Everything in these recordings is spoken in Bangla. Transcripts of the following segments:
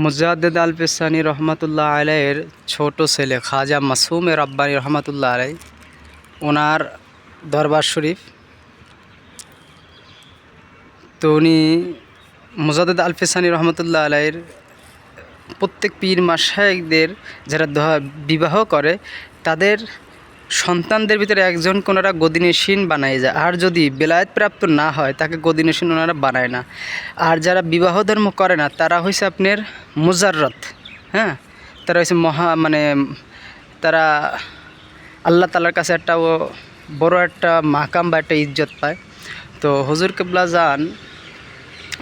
মুজাদ্দেদ আল পেসানি রহমতুল্লাহ আলাইয়ের ছোট ছেলে খাজা মাসুম এ রব্বানি রহমতুল্লাহ আলাই ওনার দরবার শরীফ। তো উনি মুজাদ্দেদ আল পেসানি রহমতুল্লাহ আলাইয়ের প্রত্যেক পীর মাসায়কদের যারা বিবাহ করে, তাদের সন্তানদের ভিতরে একজন ওনারা গদিনেশীন বানায় যায়। আর যদি বেলায়েত প্রাপ্ত না হয়, তাকে গদিনেশীন ওনারা বানায় না। আর যারা বিবাহ ধর্ম করে না, তারা হয়েছে আপনার মুজাররত হ্যাঁ? তারা হয়েছে মহা মানে তারা আল্লাহ তালার কাছে একটা বড় একটা মাকাম বা একটা ইজ্জত পায়। তো হজুর কেবলা যান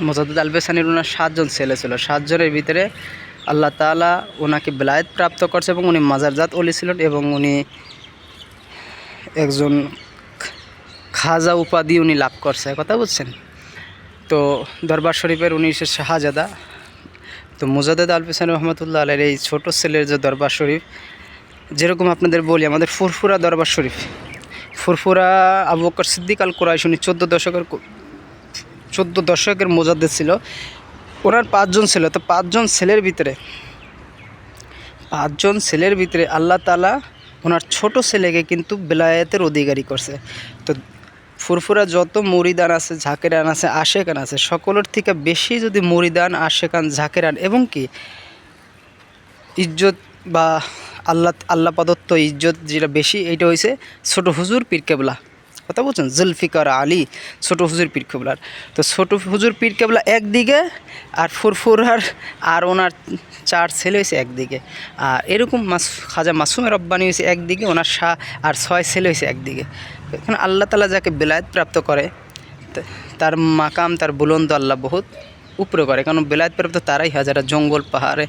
মোজাদ্দ আলবেসানির ওনার সাতজন ছেলে ছিল। সাতজনের ভিতরে আল্লাহ তাআলা ওনাকে বেলায়েত প্রাপ্ত করছে এবং উনি মাজারজাত অলি ছিলেন এবং উনি একজন খাজা উপাধি উনি লাভ করছে কথা বুঝছেন? তো দরবার শরীফের উনি সে শাহজাদা। তো মুজাদ্দেদ আলফিসান রহমতুল্লাহ আলের এই ছোট ছেলের যে দরবার শরীফ, যেরকম আপনাদের বলি, আমাদের ফুরফুরা দরবার শরীফ। ফুরফুরা আবু বকর সিদ্দিক আল কোরআশ উনি চোদ্দ দশকের চোদ্দ দশকের মোজাদ্দেদ ছিল। ওনার পাঁচজন ছিল, তো পাঁচজন ছেলের ভিতরে, পাঁচজন ছেলের ভিতরে আল্লাহ তালা ওনার ছোট ছেলেকে কিন্তু বেলায়েতের অধিকারী করছে। তো ফুরফুরা যত মরিদান আছে, ঝাঁকেরান আছে, আশেকান আছে, সকলের থেকে বেশি যদি মরিদান আশেকান, ঝাঁকেরান এবং কি ইজ্জত বা আল্লাহ আল্লাহ প্রদত্ত ইজ্জত যেটা বেশি, এইটা হয়েছে ছোট হুজুর পীর কেবলা। কথা বলছেন? জুলফিকার আলী, ছোট হুজুর পীর কেবলার। তো ছোট হুজুর পীর কেবলা একদিকে আর ফুরফুরার আর ওনার চার ছেলে হয়েছে একদিকে। আর এরকম মাস, খাজা মাসুমের রব্বানি হয়েছে একদিকে, ওনার শাহ আর ছয় ছেলে হয়েছে একদিকে। এখানে আল্লাহ তালা যাকে বেলায়েত প্রাপ্ত করে তার মাকাম, তার বুলন্দ আল্লাহ বহুত উপরে করে। কারণ বেলায়েত প্রাপ্ত তারাই হয় যারা জঙ্গল, পাহাড়ে,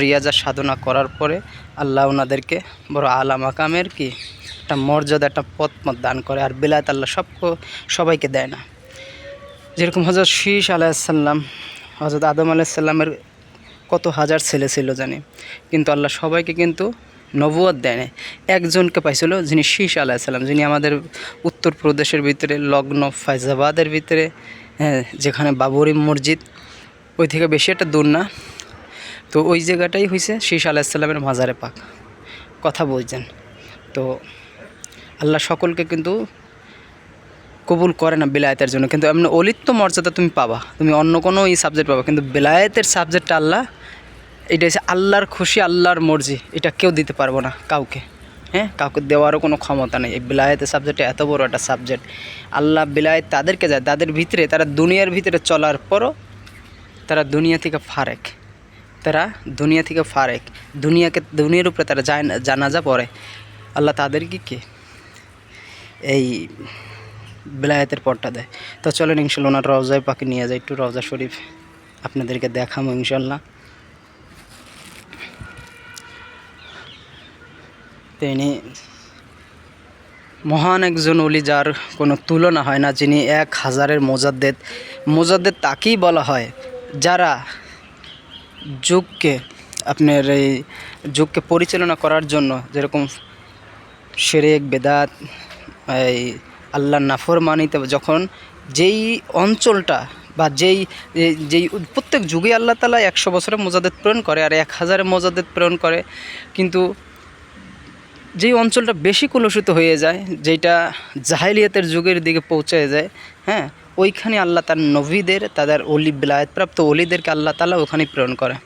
রিয়াজা সাধনা করার পরে আল্লাহ ওনাদেরকে বড় আলা মাকামের কি একটা মর্যাদা, একটা পথ মত দান করে আর বেলায়েত আল্লাহ সব সবাইকে দেয় না। যেরকম হজরত শীষ আলাইসাল্লাম হজরত আদম আলাইসাল্লামের কত হাজার ছেলে ছিল জানি, কিন্তু আল্লাহ সবাইকে কিন্তু নবুয়ত দেয় নাই। একজনকে পাইছিল যিনি শীষ আলাইসাল্লাম যিনি আমাদের উত্তরপ্রদেশের ভিতরে, লগ্ন ফাইজাবাদের ভিতরে হ্যাঁ যেখানে বাবরি মসজিদ, ওই থেকে বেশি একটা দূর না। তো ওই জায়গাটাই হয়েছে শীষ আলাইসাল্লামের মাজারে পাক। কথা বলছেন। তো আল্লাহ সকলকে কিন্তু কবুল করে না বেলায়েতের জন্য। কিন্তু এমনি অলিত্ব মর্যাদা তুমি পাবা। তুমি অন্য কোনো এই সাবজেক্ট পাবা। কিন্তু বেলায়েতের সাবজেক্টটা আল্লাহ, এটা হচ্ছে আল্লাহর খুশি, আল্লাহর মর্জি। এটা কেউ দিতে পারব না কাউকে। হ্যাঁ? কাউকে দেওয়ারও কোনো ক্ষমতা নেই। এই বেলায়েতের সাবজেক্টটা এত বড় একটা সাবজেক্ট আল্লাহ বেলায়েত তাদেরকে যায়, তাদের ভিতরে, তারা দুনিয়ার ভিতরে চলার পরও তারা দুনিয়া থেকে ফারেক। তারা দুনিয়া থেকে ফারেক। দুনিয়াকে, দুনিয়ার উপরে তারা জানাজা পড়ে। আল্লাহ তাদেরকে কি? এই বেলায়েতের পরটা দেয়। তো চলেন ইনশাল্লাহ ওনার রওজায় পাখি নিয়ে যায় একটু রওজা শরীফ আপনাদেরকে দেখাবো ইনশাল্লাহ। তিনি মহান একজন অলি যার কোনো তুলনা হয় না, যিনি এক হাজারের মোজাদ্দেদ। মোজাদ্দেদ তাকেই বলা হয় যারা যুগকে, আপনার এই যুগকে পরিচালনা করার জন্য যেরকম শেরেক বেদাত এই আল্লাহর নাফরমানিতে যখন যেই অঞ্চলটা বা যেই যেই প্রত্যেক যুগে আল্লাহ তালা একশো বছরে মোজাদ্দেদ প্রেরণ করে আর এক হাজারে মোজাদ্দেদ প্রেরণ করে। কিন্তু যেই অঞ্চলটা বেশি কলুষিত হয়ে যায় যেটা জাহিলিয়াতের যুগের দিকে পৌঁছে যায় হ্যাঁ ওইখানে আল্লাহ তার নবীদের, তাদের অলি বিলায়তপ্রাপ্ত অলিদেরকে আল্লাহ তালা ওখানে প্রেরণ করে।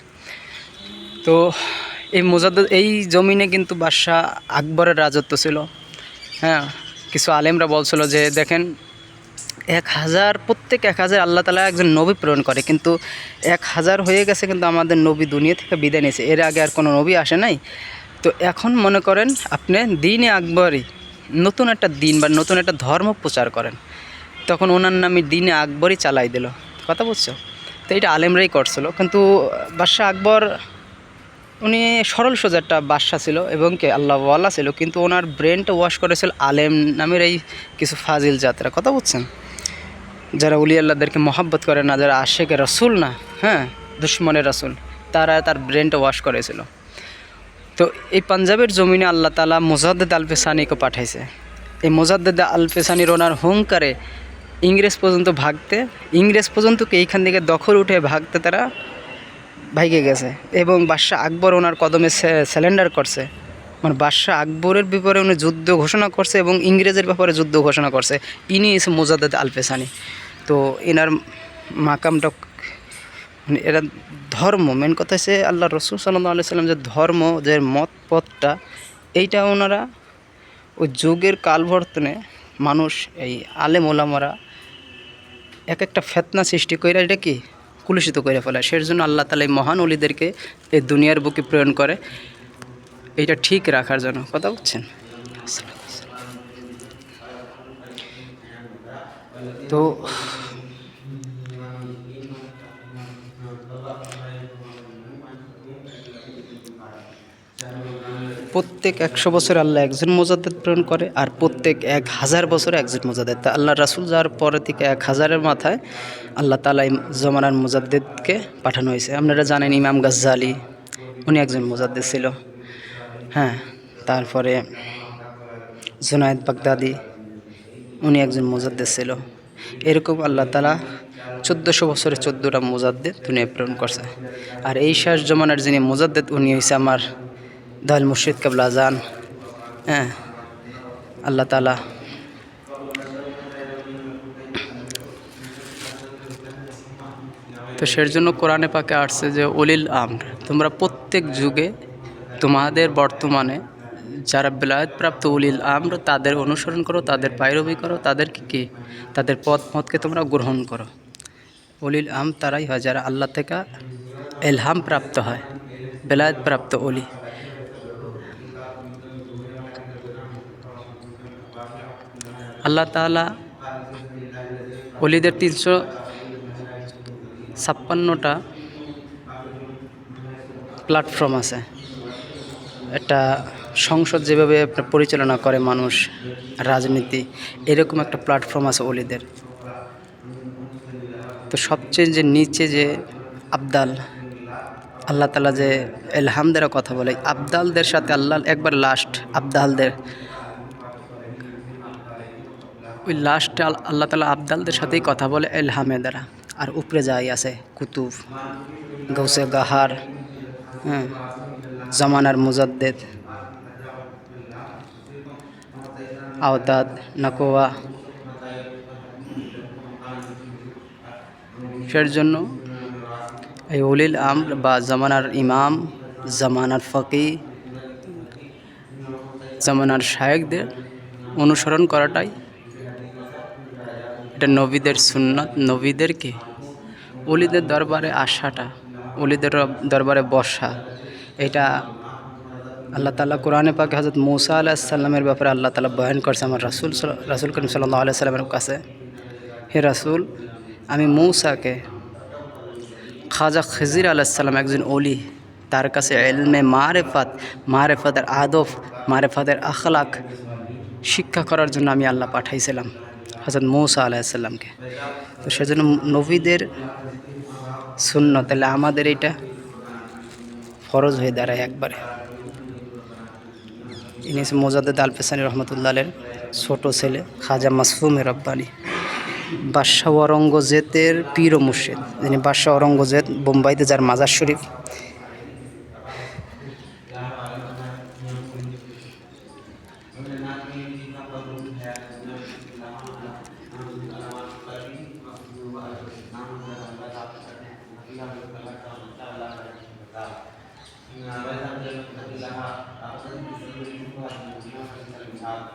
তো এই মোজাদ্দ এই জমিনে কিন্তু বাদশাহ আকবরের রাজত্ব ছিল হ্যাঁ কিছু আলেমরা বলছিল যে, দেখেন, এক হাজার, প্রত্যেক এক হাজার আল্লাহ তালা একজন নবী প্রেরণ করে। কিন্তু এক হাজার হয়ে গেছে, কিন্তু আমাদের নবী দুনিয়া থেকে বিদায় নিয়েছে। এর আগে আর কোনো নবী আসে নাই। তো এখন মনে করেন, আপনি দিনে আকবরই নতুন একটা দিন বা নতুন একটা ধর্ম প্রচার করেন। তখন ওনার নামে দিনে আকবরই চালাই দিল। কথা বুঝছ তো এটা আলেমরাই করছিল। কিন্তু বাদশাহ আকবর উনি সরল সোজা একটা বাদশা ছিল এবং কে আল্লাহওয়ালা ছিল, কিন্তু ওনার ব্রেনটা ওয়াশ করেছিল আলেম নামের এই কিছু ফাজিল যাত্রা কথা বুঝছেন? যারা উলি আল্লাহদেরকে মহাব্বত করে না, যারা আশেকে রসুল না হ্যাঁ দুশ্মনের রসুল, তারা তার ব্রেনটা ওয়াশ করেছিল। তো এই পাঞ্জাবের জমিনে আল্লাহ তালা মোজাদ্দেদ আলফেসানিকে পাঠাইছে। এই মোজাদ্দেদ আলফেসানির ওনার হুঙ্কারে ইংরেজ পর্যন্ত ভাগতে, ইংরেজ পর্যন্ত এইখান থেকে দখল উঠে ভাগতে তারা ভাইগে গেছে এবং বাদশাহ আকবর ওনার কদমে স্যালেন্ডার করছে। মানে বাদশাহ আকবরের ব্যাপারে উনি যুদ্ধ ঘোষণা করছে এবং ইংরেজের ব্যাপারে যুদ্ধ ঘোষণা করছে। ইনি এসে মোজাদ্দেদ আলপেসানি তো এনার মাকামটা মানে এরা ধর্ম মেন কথা হচ্ছে আল্লাহ রসুল সাল্লাহ আলি সাল্লাম যে ধর্ম, যে মত পথটা, এইটা ওনারা ওই যুগের কালবর্তনে মানুষ, এই আলেম ওলামারা এক একটা ফেতনা সৃষ্টি করে এটা কি? কুলুষিত করে ফেলে। সেই জন্য আল্লাহ তালা এই মহান অলিদেরকে এই দুনিয়ার বুকে প্রেরণ করে। এটা ঠিক রাখার জন্য। কথা বলছেন? তো প্রত্যেক একশো বছর আল্লাহ একজন মোজাদ্দেদ প্রেরণ করে আর প্রত্যেক এক হাজার বছরে একজন মোজাদ্দেদ। তা আল্লাহ রাসুল যাওয়ার পরে থেকে এক হাজারের মাথায় আল্লাহ তালা জমানার মোজাদ্দেদকে পাঠানো হয়েছে। আপনারা জানেন ইমাম গাজ্জালি, উনি একজন মোজাদ্দেদ ছিল। হ্যাঁ তারপরে জুনায়দ বাগদাদি, উনি একজন মোজাদ্দেদ ছিল। এরকম আল্লাহ তালা চোদ্দোশো বছরে চোদ্দোটা মোজাদ্দেদ দুনিয়া প্রেরণ করছে। আর এই শেষ জমানার যিনি মোজাদ্দেদ, উনি হয়েছে আমার দয়াল মুর্শিদ কাবলা আজান হ্যাঁ আল্লাহ তালা তো সের জন্য কোরআনে পাকে আসছে যে অলিল আমর তোমরা প্রত্যেক যুগে তোমাদের বর্তমানে যারা প্রাপ্ত উলিল আমর তাদের অনুসরণ করো তাদের পায়রবি করো তাদেরকে কি তাদের পথ মতকে তোমরা গ্রহণ করো অলিল আম তারাই হয় যারা আল্লাহ থেকে এলহাম প্রাপ্ত হয় বেলায়ত প্রাপ্ত অলি আল্লাহ তালা অলিদের তিনশো ছাপ্পান্নটা প্ল্যাটফর্ম আছে। একটা সংসদ যেভাবে পরিচালনা করে মানুষ, রাজনীতি, এরকম একটা প্ল্যাটফর্ম আছে অলিদের তো সবচেয়ে যে নিচে যে আবদাল, আল্লাহ তালা যে এলহামদের কথা বলে, আবদালদের সাথে আল্লাহ একবার লাস্ট আবদালদের ওই লাস্টে আল্লাহ তালা আবদালদের সাথেই কথা বলে এলহামে দ্বারা আর উপরে যাই আছে, কুতুব গৌসে গাহার হ্যাঁ জামানার মুজাদ্দেদ, আওতাদ, নাকোয়া। সের জন্য এই উলিল আম বা জামানার ইমাম, জামানার ফকি, জামানার শায়েকদের অনুসরণ করাটাই এটা নবীদের সুন্নত, নবীদেরকে অলিদের দরবারে আসাটা, অলিদের দরবারে বসা, এটা আল্লাহ তালা কোরআনে পাকে হজরত মৌসা আলাহিসাল্লামের ব্যাপারে আল্লাহ তালা বয়ান করছে আমার রাসুল রাসুল করিম সাল্লাহ আলিয়া সাল্লামের কাছে। হে রাসুল, আমি মৌসাকে খাজা খিজির আলাহিসাল্লাম একজন অলি, তার কাছে এলমে মারেফাত, মারেফাতের আদব, মারেফাতের আখলাক শিক্ষা করার জন্য আমি আল্লাহ পাঠাইছিলাম। হজরত মৌসা আলাহিসাল্লামকে তো সেজন্য নবীদের শূন্য তাহলে আমাদের এটা ফরজ হয়ে দাঁড়ায় একবারে। ইনি মোজাদ্দেদ আল পেসানি রহমতুল্লাহের ছোটো ছেলে, খাজা মাসফুমে রব্বানি। বাদশাহ অরঙ্গজেতের পীর মুর্শিদ। যিনি বাদশাহ অরঙ্গজেত বোম্বাইতে যার মাজার শরীফ।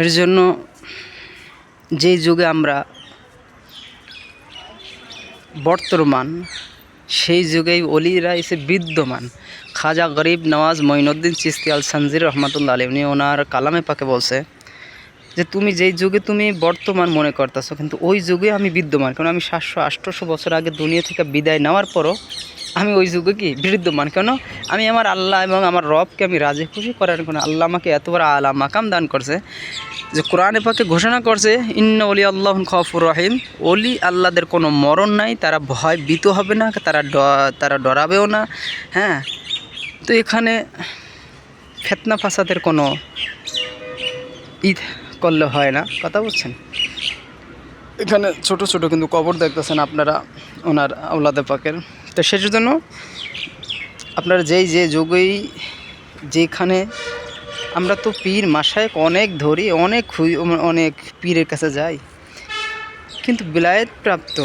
এর জন্য যেই যুগে আমরা বর্তমান, সেই যুগেই অলিরা এসে বিদ্যমান। খাজা গরিব নওয়াজ মঈনুদ্দিন চিস্তি আল সানজির রহমাতুল্লাহ আলী উনি ওনার কালামে পাকে বলছে যে তুমি যেই যুগে তুমি বর্তমান মনে করতেছো, কিন্তু ওই যুগে আমি বিদ্যমান। কারণ আমি সাতশো, আটশোশো বছর আগে দুনিয়া থেকে বিদায় নেওয়ার পরও আমি ওই যুগে কি বিদ্যমান? কেন আমি আমার আল্লাহ এবং আমার রবকে আমি রাজি খুশি করার কোনো আল্লাহ আমাকে এতবার আলা মাকাম দান করছে, যে কোরআনে পাকে ঘোষণা করছে, ইন্ন অলি আল্লাহ খফুর রহিম। অলি আল্লাহদের কোনো মরণ নাই, তারা ভয় ভীত হবে না, তারা তারা ডরাবেও না হ্যাঁ? তো এখানে ফেতনা ফাসাদের কোনো ঈদ করলে হয় না। কথা বলছেন এখানে ছোট ছোট কিন্তু কবর দেখতেছেন আপনারা, ওনার আউলাদে পাকের। তো সেটার জন্য আপনারা যেই, যে যুগেই যেখানে, আমরা তো পীর মাসায়ক অনেক ধরি, অনেক অনেক পীরের কাছে যাই। কিন্তু বিলায়ত প্রাপ্ত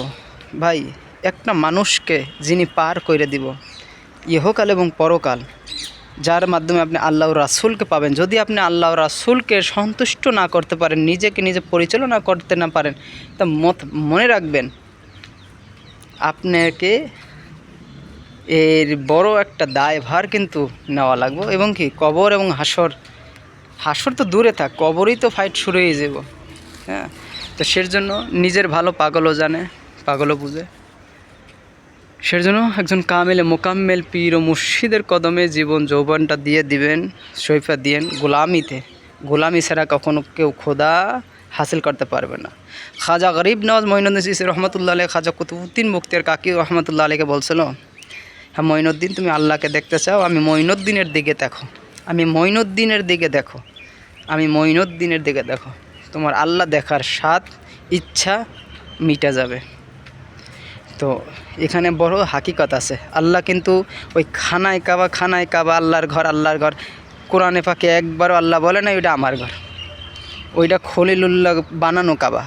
ভাই একটা মানুষকে যিনি পার করে দিব, ইহকাল এবং পরকাল যার মাধ্যমে আপনি আল্লাহ রাসুলকে পাবেন। যদি আপনি আল্লাহ রাসুলকে সন্তুষ্ট না করতে পারেন, নিজেকে নিজে পরিচালনা করতে না পারেন, তা মত মনে রাখবেন, আপনাকে এর বড় একটা দায়ভার কিন্তু নেওয়া লাগবে। এবং কি? কবর এবং হাসর হাসর তো দূরে থাক, কবরই তো ফাইট শুরু হয়ে যাব। হ্যাঁ? তো সের জন্য নিজের ভালো পাগলও জানে, পাগলও বুঝে। সের জন্য একজন কামেলে মোকাম্মেল পীর ও মুর্শিদের কদমে জীবন যৌবনটা দিয়ে দিবেন শৈফা দিয়েন গোলামিতে। গোলামি ছাড়া কখনো কেউ খোদা হাসিল করতে পারবে না। খাজা গরিব নওয়াজ মঈনুদ্দিন সিসি রহমতুল্লাহ আলী খাজা কুতুবুদ্দিন মুক্তিয়ার কাকি রহমতুল্লাহ আলীকে বলছিল হ্যাঁ মঈনুদ্দিন, তুমি আল্লাহকে দেখতে চাও, আমি মঈনুদ্দিনের দিকে দেখো। আমি মঈনুদ্দিনের দিকে দেখো। আমি মঈনুদ্দিনের দিকে দেখো। তোমার আল্লাহ দেখার স্বাদ, ইচ্ছা মিটা যাবে। তো এখানে বড় হাকিকত আছে। আল্লাহ কিন্তু ওই খানায় কাবা খানায় কাবা, আল্লাহর ঘর আল্লাহর ঘর। কোরআনে পাকে একবারও আল্লাহ বলে না, ওইটা আমার ঘর। ওইটা খলিলুল্লাহ বানানো কাবা।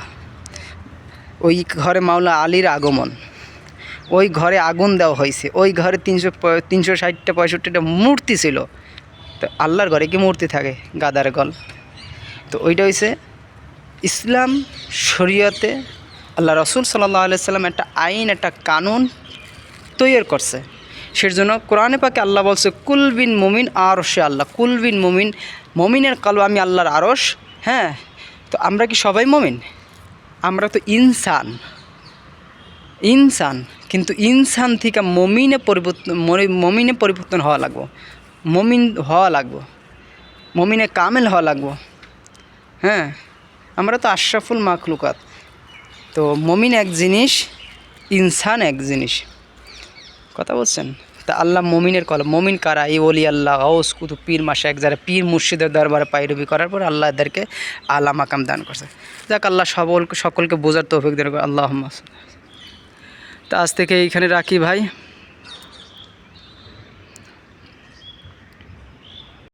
ওই ঘরে মাওলা আলীর আগমন। ওই ঘরে আগুন দেওয়া হয়েছে। ওই ঘরে তিনশো তিনশো ষাটটা, পঁয়ষট্টিটা মূর্তি ছিল। তো আল্লাহর ঘরে কি মূর্তি থাকে? গাদার গল। তো ওইটা হয়েছে ইসলাম শরীয়তে আল্লাহ রসুল সাল্লাহ আলাইসাল্লাম একটা আইন, একটা কানুন তৈরি করছে। সের জন্য কোরআনে পাকে আল্লাহ বলছে, কুল বিন মুমিন আরশে আল্লাহ, কুল বিন মুমিন, মমিনের কালো আমি আল্লাহর আরশ হ্যাঁ? তো আমরা কি সবাই মমিন? আমরা তো ইনসান ইনসান, কিন্তু ইনসান থেকে মমিনে পরিবর্তন মমিনে পরিবর্তন হওয়া লাগবো। মমিন হওয়া লাগবো। মমিনে কামেল হওয়া লাগবো। হ্যাঁ? আমরা তো আশরাফুল মাখলুকাত। তো মমিন এক জিনিস, ইনসান এক জিনিস। কথা বলছেন? তা আল্লাহ মমিনের কল মমিন কারা? এই অলি আল্লাহ হাউস কুতু পীর মাসে এক যারা পীর মুর্শিদের দরবারে পাইরবি করার পর আল্লাহ এদেরকে আলা মাকাম দান করছে। যাক, আল্লাহ সকল সকলকে বোঝার তৌফিক দেন আল্লাহ তা আজ থেকে এইখানে রাখি ভাই।